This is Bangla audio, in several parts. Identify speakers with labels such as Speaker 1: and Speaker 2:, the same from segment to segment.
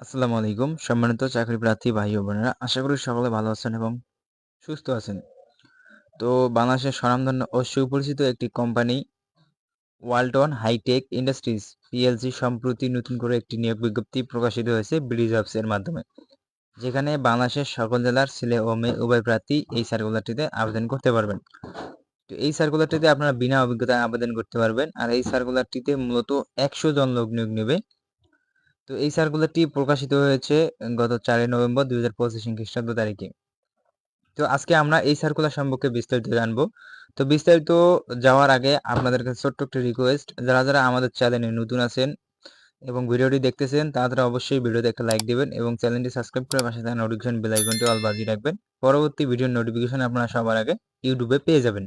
Speaker 1: আসসালামু আলাইকুম। সম্মানিত চাকরি প্রার্থী ভাই ও বোনেরা, আশা করি সকলে ভালো আছেন এবং সুস্থ আছেন। তো বাংলাদেশের স্বনামধন্য ও সুপরিচিত একটি company Walton hitech industries PLC সম্প্রতি নতুন করে একটি নিয়োগ বিজ্ঞপ্তি প্রকাশিত হয়েছে ব্রিজের মাধ্যমে, যেখানে বাংলাদেশের সকল জেলার ছেলে ও মেয়ে উভয় প্রার্থী এই সার্কুলারটিতে আবেদন করতে পারবেন। তো এই সার্কুলারটিতে আপনারা বিনা অভিজ্ঞতায় আবেদন করতে পারবেন, আর এই সার্কুলারটিতে মূলত একশো জন লোক নিয়োগ নেবে। তো এই সার্কুলারটি প্রকাশিত হয়েছে গত চারই নভেম্বর দুই হাজার পঁচিশ খ্রিস্টাব্দ তারিখে। তো আজকে আমরা এই সার্কুলার সম্পর্কে বিস্তারিত জানব। তো বিস্তারিত যাওয়ার আগে আপনাদের কাছে ছোট্ট একটি রিকোয়েস্ট যারা যারা আমাদের চ্যানেলে নতুন আছেন এবং ভিডিওটি দেখতেছেন, তারা অবশ্যই ভিডিওতে একটা লাইক দিবেন এবং চ্যানেলটি সাবস্ক্রাইব করে পাশে থাকা নোটিফিকেশন বেল আইকনটি অল বাজিয়ে রাখবেন। পরবর্তী ভিডিওর নোটিফিকেশন আপনারা সবার আগে ইউটিউবে পেয়ে যাবেন।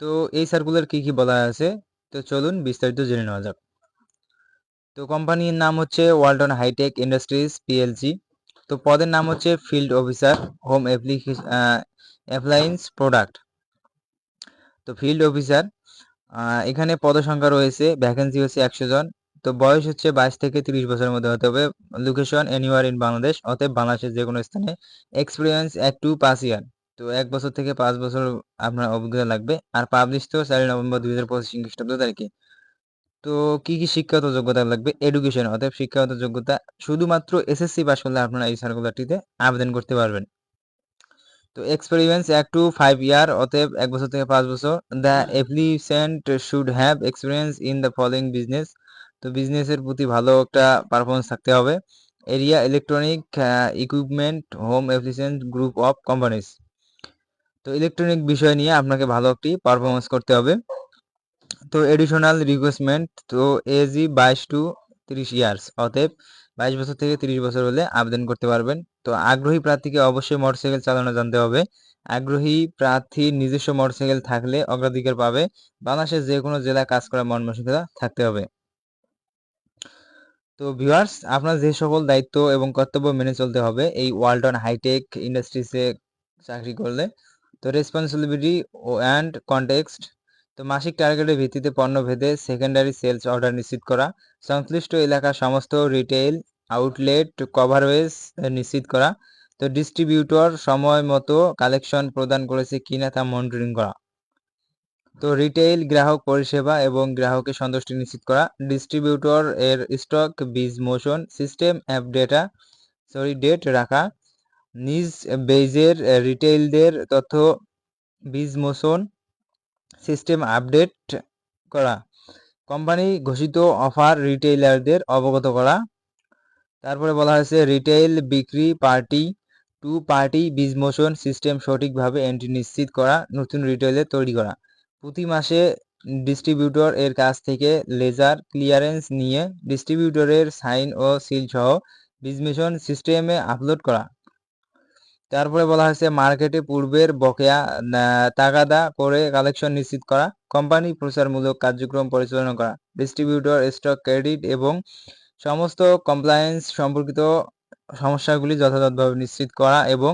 Speaker 1: তো এই সার্কুলার কি কি বলা আছে? তো চলুন বিস্তারিত জেনে নেওয়া যাক। তো কোম্পানির নাম হচ্ছে ওয়ালটন হাইটেক ইন্ডাস্ট্রিজ পিএলসি তো পদের নাম হচ্ছে field officer, home appliance product. তো ফিল্ড অফিসার এখানে পদসংখ্যা রয়েছে, ভ্যাকেন্সি হচ্ছে একশো জন। তো বয়স হচ্ছে বাইশ থেকে তিরিশ বছরের মধ্যে হতে হবে। লোকেশন এনিওয়ার ইন বাংলাদেশ, অতএব বাংলাদেশের যে কোনো স্থানে। এক্সপিরিয়েন্স এক টু পাঁচ ইয়ার তো এক বছর থেকে পাঁচ বছর আপনার অভিজ্ঞতা লাগবে। আর পাবলিশ তো চারই নভেম্বর দুই হাজার পঁচিশ খ্রিস্টাব্দ তারিখে। তো কি কি শিক্ষাগত যোগ্যতা লাগবে? এডুকেশন অতএব শিক্ষাগত যোগ্যতা শুধুমাত্র এসএসসি পাস করলে আপনারা এই সার্কুলারটিতে আবেদন করতে পারবেন। তো এক্সপেরিয়েন্স এক টু ফাইভ ইয়ার অতএব এক বছর থেকে পাঁচ বছর। The applicant should have experience in the following business তো বিজনেসের প্রতি ভালো একটা পারফরমেন্স থাকতে হবে। Area electronic equipment home efficient group of companies তো ইলেকট্রনিক বিষয় নিয়ে আপনাকে ভালো একটি পারফরমেন্স করতে হবে। তো এডিশনাল রিকোয়েস্টমেন্ট তো এজি বাইশ টু তিরিশ ইয়ার্স অতএব বাইশ বছর থেকে তিরিশ বছর হলে আবেদন করতে পারবেন। তো আগ্রহী প্রার্থীকে অবশ্যই মোটরসাইকেল চালানো জানতে হবে। আগ্রহী প্রার্থীর নিজস্ব মোটরসাইকেল থাকলে অগ্রাধিকার পাবে। বাংলাদেশের যে কোনো জেলায় কাজ করার মন থাকতে হবে। তো ভিউয়ার্স আপনার যে সকল দায়িত্ব এবং কর্তব্য মেনে চলতে হবে, এই ওয়ালটন হাইটেক ইন্ডাস্ট্রিজে চাকরি করলে। তো রেসপন্সিবিলিটি ও অ্যান্ড কন্টেক্সট তো মাসিক টার্গেটের ভিত্তিতে পণ্য ভেদে সেকেন্ডারি সেলস অর্ডার নিশ্চিত করা, সংশ্লিষ্ট এলাকার সমস্ত রিটেইল আউটলেট কভারেজ নিশ্চিত করা, তো ডিস্ট্রিবিউটর সময় মতো কালেকশন প্রদান করেছে কিনা তা মনিটরিং করা। তো রিটেইল গ্রাহক পরিষেবা এবং গ্রাহকের সন্তুষ্টি নিশ্চিত করা ডিস্ট্রিবিউটর এর stock biz motion system app data sorry date রাখা নিজ বেজের রিটেইলদের তথ্য, বীজ মোশন সিস্টেম আপডেট করা। কোম্পানি ঘোষিত অফার রিটেইলারদের অবগত করা। তারপরে বলা হয়েছে, রিটেইল বিক্রি party, to party biz motion system সঠিকভাবে এন্ট্রি নিশ্চিত করা, নতুন রিটেইলে তৈরি করা। প্রতি মাসে ডিস্ট্রিবিউটর এর কাছ থেকে লেজার ক্লিয়ারেন্স নিয়ে ডিস্ট্রিবিউটরের সাইন ও সিল সহ বিজমিশন সিস্টেমে আপলোড করা। তারপরে বলা হয়েছে মার্কেটে পূর্বের বকেয়া তাগাদা করে কালেকশন নিশ্চিত করা, কোম্পানি প্রচারমূলক কার্যক্রম পরিচালনা করা ডিস্ট্রিবিউটর স্টক ক্রেডিট এবং সমস্ত কমপ্লায়েন্স সম্পর্কিত সমস্যাগুলি যথাযথভাবে নিশ্চিত করা এবং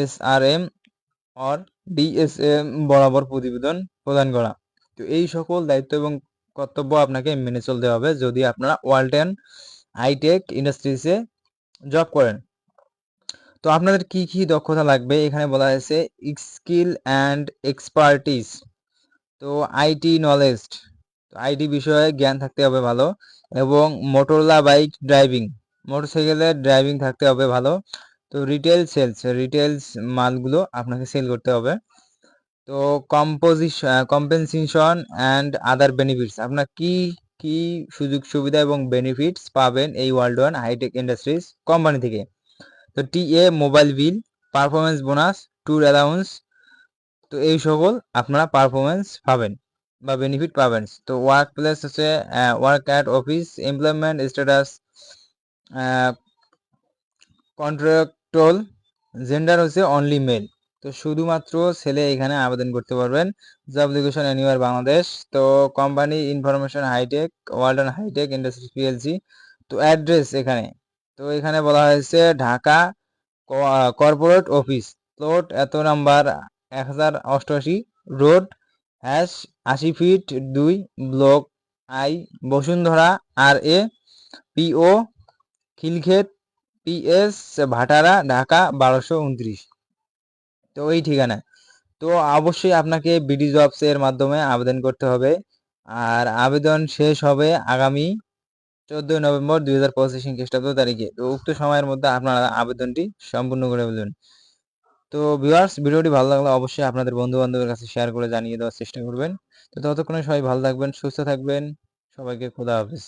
Speaker 1: S R M or DSM বরাবর প্রতিবেদন প্রদান করা। তো এই সকল দায়িত্ব এবং কর্তব্য আপনাকে মেনে চলতে হবে যদি আপনারা ওয়ালটেন হাইটেক ইন্ডাস্ট্রিজে জব করেন। তো আপনাদের কি কি দক্ষতা লাগবে? এখানে বলা হয়েছে স্কিল অ্যান্ড এক্সপার্টিস তো আইটি নলেজ আইটি বিষয়ে জ্ঞান থাকতে হবে ভালো এবং মোটরলা বাইক ড্রাইভিং মোটরসাইকেলের ড্রাইভিং থাকতে হবে ভালো। তো রিটেল সেলস রিটেলস মালগুলো আপনাকে সেল করতে হবে। তো composition compensation and other benefits আপনার কি কি সুযোগ সুবিধা এবং বেনিফিটস পাবেন এই world one hitech industries company থেকে? তো T A mobile bill performance bonus, tour allowance, তো এই সকল আপনারা পারফরমেন্স পাবেন বা বেনিফিট পাবেন। তো ওয়ার্ক প্লেস হচ্ছে work at office, employment status contractual, gender হচ্ছে অনলি মেল তো শুধুমাত্র ছেলে এখানে আবেদন করতে পারবেন। Job location anywhere Bangladesh. তো company information hitech Walton hitech industry PLC তো অ্যাড্রেস এখানে। তো এখানে বলা হয়েছে ঢাকা কর্পোরেট অফিস। প্লট এত নাম্বার এক হাজার অষ্টআশি। রোড হ্যাশ আশি ফিট দুই block I Bashundhara R A PO Khilkhet PS Bhatara Dhaka বারোশো উনত্রিশ। তো এই ঠিকানা। তো অবশ্যই আপনাকে বিডি জবস এর মাধ্যমে আবেদন করতে হবে। আর আবেদন শেষ হবে আগামী চোদ্দই নভেম্বর দুই হাজার পঁচিশ খ্রিস্টাব্দ তারিখে। তো উক্ত সময়ের মধ্যে আপনারা আবেদনটি সম্পূর্ণ করে ফেলবেন তো ভিউয়ার্স ভিডিওটি ভালো লাগলে অবশ্যই আপনাদের বন্ধু বান্ধবের কাছে শেয়ার করে জানিয়ে দেওয়ার চেষ্টা করবেন। তো ততক্ষণে সবাই ভালো থাকবেন, সুস্থ থাকবেন। সবাইকে খোদা হাফেজ।